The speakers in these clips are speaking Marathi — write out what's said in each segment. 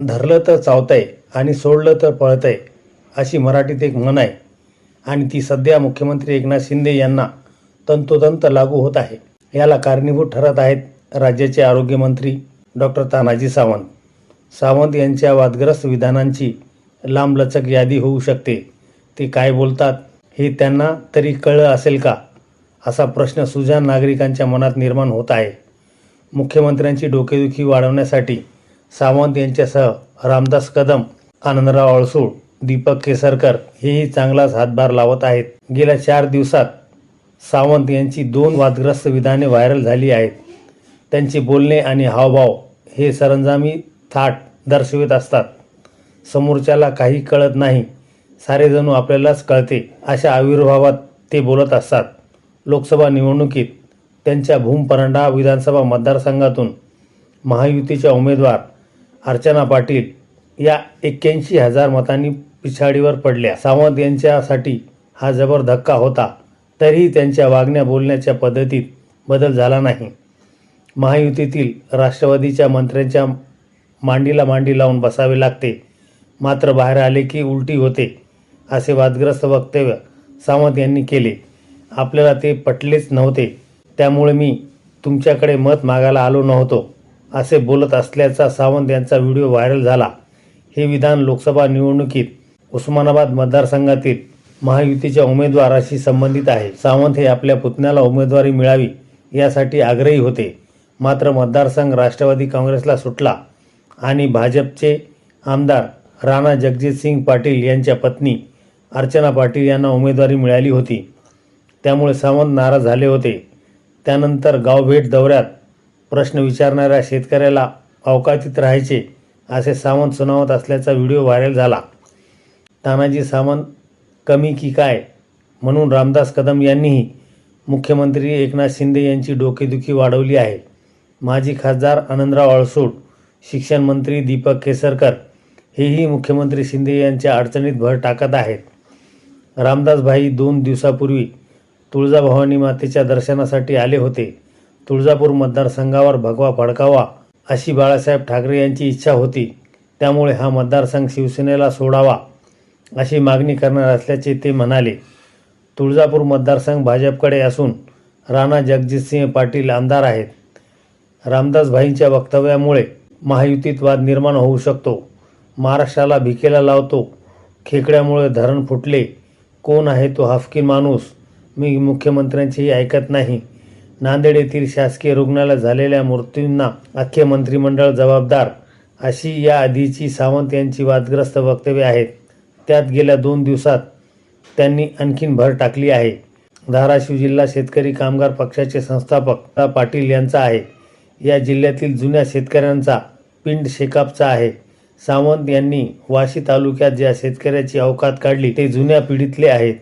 धरलं तर चावतंय आणि सोडलं तर पळतंय अशी मराठीत एक म्हण आहे. आणि ती सध्या मुख्यमंत्री एकनाथ शिंदे यांना तंतोतंत लागू होत आहे. याला कारणीभूत ठरत आहेत राज्याचे आरोग्यमंत्री डॉक्टर तानाजी सावंत. सावंत यांच्या वादग्रस्त विधानांची लांबलचक यादी होऊ शकते. ते काय बोलतात हे त्यांना तरी कळलं असेल का? असा प्रश्न सुजाण नागरिकांच्या मनात निर्माण होत आहे. मुख्यमंत्र्यांची डोकेदुखी वाढवण्यासाठी सावंत यांच्यासह रामदास कदम आनंदराव अळसूळ दीपक केसरकर हेही चांगलाच हातभार लावत आहेत. गेल्या चार दिवसात सावंत यांची दोन वादग्रस्त विधाने व्हायरल झाली आहेत. त्यांचे बोलणे आणि हावभाव हे सरंजामी थाट दर्शवित असतात. समोरच्याला काही कळत नाही सारे जणू आपल्यालाच कळते अशा आविर्भावात ते बोलत असतात. लोकसभा निवडणुकीत त्यांच्या भूमपरंडा विधानसभा मतदारसंघातून महायुतीच्या उमेदवार अर्चना पाटील या एक्क्याऐंशी हजार मतांनी पिछाडीवर पडल्या. सावंत यांच्यासाठी हा जबर धक्का होता. तरीही त्यांच्या वागण्या बोलण्याच्या पद्धतीत बदल झाला नाही. महायुतीतील राष्ट्रवादीच्या मंत्र्यांच्या मांडीला मांडी लावून बसावे लागते. मात्र बाहेर आले की उलटी होते असे वादग्रस्त वक्तव्य सावंत यांनी केले. आपल्याला ते पटलेच नव्हते. त्यामुळे मी तुमच्याकडे मत मागायला आलो नव्हतो. असे बोलत असल्याचा सावंत यांचा व्हिडिओ व्हायरल झाला. हे विधान लोकसभा निवडणुकीत उस्मानाबाद मतदारसंघातील महायुतीच्या उमेदवाराशी संबंधित आहे. सावंत हे आपल्या पुतण्याला उमेदवारी मिळावी यासाठी आग्रही होते. मात्र मतदारसंघ राष्ट्रवादी काँग्रेसला सुटला आणि भाजपचे आमदार राणा जगजितसिंग पाटील यांच्या पत्नी अर्चना पाटील यांना उमेदवारी मिळाली होती. त्यामुळे सावंत नाराज झाले होते. त्यानंतर गावभेट दौऱ्यात प्रश्न विचारणाऱ्या शेतकऱ्याला अवकातीत राहायचे असे सावंत सुनावत असल्याचा व्हिडिओ व्हायरल झाला. तानाजी सावंत कमी की काय? म्हणून रामदास कदम यांनीही मुख्यमंत्री एकनाथ शिंदे यांची डोकेदुखी वाढवली आहे. माजी खासदार आनंदराव अळसूट शिक्षण मंत्री दीपक केसरकर हेही मुख्यमंत्री शिंदे यांच्या अडचणीत भर टाकत आहेत. रामदासभाई दोन दिवसापूर्वी तुळजाभवानी मातेच्या दर्शनासाठी आले होते. तुळजापूर मतदारसंघावर भगवा फडकावा अशी बाळासाहेब ठाकरे यांची इच्छा होती. त्यामुळे हा मतदारसंघ शिवसेनेला सोडावा अशी मागणी करणार असल्याचे ते म्हणाले. तुळजापूर मतदारसंघ भाजपकडे असून राणा जगजितसिंह पाटील आमदार आहेत. रामदासभाईंच्या वक्तव्यामुळे महायुतीत वाद निर्माण होऊ शकतो. महाराष्ट्राला भिकेला लावतो. खेकड्यामुळे धरण फुटले. कोण आहे तो हाफकीन माणूस? मी मुख्यमंत्र्यांचीही ऐकत नाही. नांदेड येथील शासकीय रुग्णालयात झालेल्या मृत्यूंना अख्खे मंत्रिमंडळ जबाबदार अशी या आधीची सावंत यांची वादग्रस्त वक्तव्ये आहेत त्यात गेल्या दोन दिवसात त्यांनी आणखीन भर टाकली आहे. धाराशिव जिल्हा शेतकरी कामगार पक्षाचे संस्थापक पाटील यांचा आहे. या जिल्ह्यातील जुन्या शेतकऱ्यांचा पिंड शेकापचा आहे. सावंत यांनी वाशी तालुक्यात ज्या शेतकऱ्याची अवकात काढली ते जुन्या पिढीतले आहेत.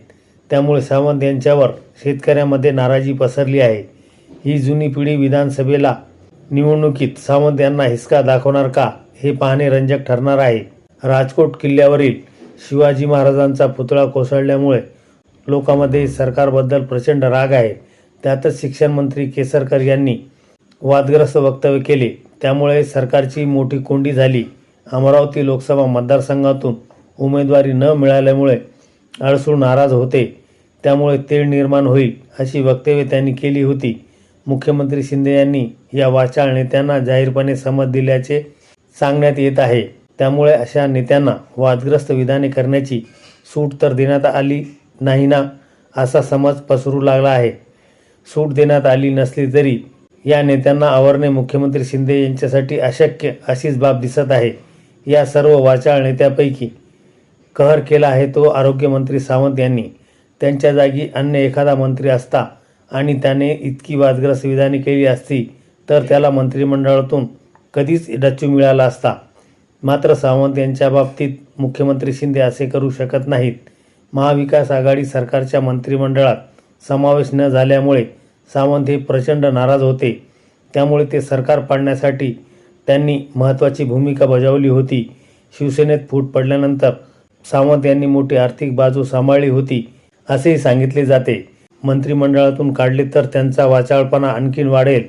त्यामुळे सावंत यांच्यावर शेतकऱ्यामध्ये नाराजी पसरली आहे. ही जुनी पिढी विधानसभेला निवडणुकीत सावंत यांना हिसका दाखवणार का हे पाहणे रंजक ठरणार आहे. राजकोट किल्ल्यावरील शिवाजी महाराजांचा पुतळा कोसळल्यामुळे लोकांमध्ये सरकारबद्दल प्रचंड राग आहे. त्यातच शिक्षण मंत्री केसरकर यांनी वादग्रस्त वक्तव्य केले. त्यामुळे सरकारची मोठी कोंडी झाली. अमरावती लोकसभा मतदारसंघातून उमेदवारी न मिळाल्यामुळे अडसूळ नाराज होते. त्यामुळे तेढ निर्माण होईल अशी वक्तव्ये त्यांनी केली होती. मुख्यमंत्री शिंदे यांनी या वाचाळ नेत्यांना जाहीरपणे समज दिल्याचे सांगण्यात येत आहे. त्यामुळे अशा नेत्यांना वादग्रस्त विधाने करण्याची सूट तर देण्यात आली नाही ना असा समज पसरू लागला आहे. सूट देण्यात आली नसली तरी या नेत्यांना आवरणे मुख्यमंत्री शिंदे यांच्यासाठी अशक्य अशीच बाब दिसत आहे. या सर्व वाचाळ नेत्यापैकी कहर केला आहे तो आरोग्यमंत्री सावंत यांनी. त्यांच्या जागी अन्य एखादा मंत्री असता आणि त्याने इतकी वादग्रस्त विधाने केली असती तर त्याला मंत्रिमंडळातून कधीच डच्चू मिळाला असता. मात्र सावंत यांच्या बाबतीत मुख्यमंत्री शिंदे असे करू शकत नाहीत. महाविकास आघाडी सरकारच्या मंत्रिमंडळात समावेश न झाल्यामुळे सावंत हे प्रचंड नाराज होते. त्यामुळे ते सरकार पाडण्यासाठी त्यांनी महत्त्वाची भूमिका बजावली होती. शिवसेनेत फूट पडल्यानंतर सावंत यांनी मोठी आर्थिक बाजू सांभाळली होती असेही सांगितले जाते. मंत्रिमंडळातून काढले तर त्यांचा वाचाळपणा आणखीन वाढेल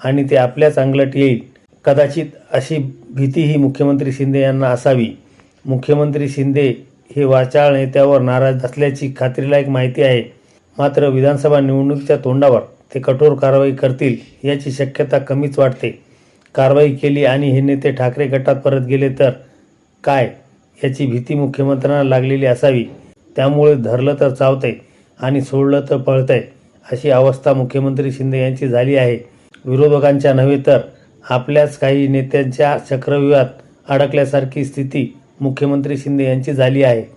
आणि ते आपल्याच अंगलट येईल. कदाचित अशी भीतीही मुख्यमंत्री शिंदे यांना असावी. मुख्यमंत्री शिंदे हे वाचाळ नेत्यावर नाराज असल्याची खात्रीलायक माहिती आहे. मात्र विधानसभा निवडणुकीच्या तोंडावर ते कठोर कारवाई करतील याची शक्यता कमीच वाटते. कारवाई केली आणि हे नेते ठाकरे गटात परत गेले तर काय याची भीती मुख्यमंत्र्यांना लागलेली असावी. त्यामुळे धरलं तर चावते. आणि सोडलं तर पळतंय अशी अवस्था मुख्यमंत्री शिंदे यांची झाली आहे. विरोधकांच्या नव्हे तर आपल्याच काही नेत्यांच्या चक्रव्यूहात अडकल्यासारखी स्थिती मुख्यमंत्री शिंदे यांची झाली आहे.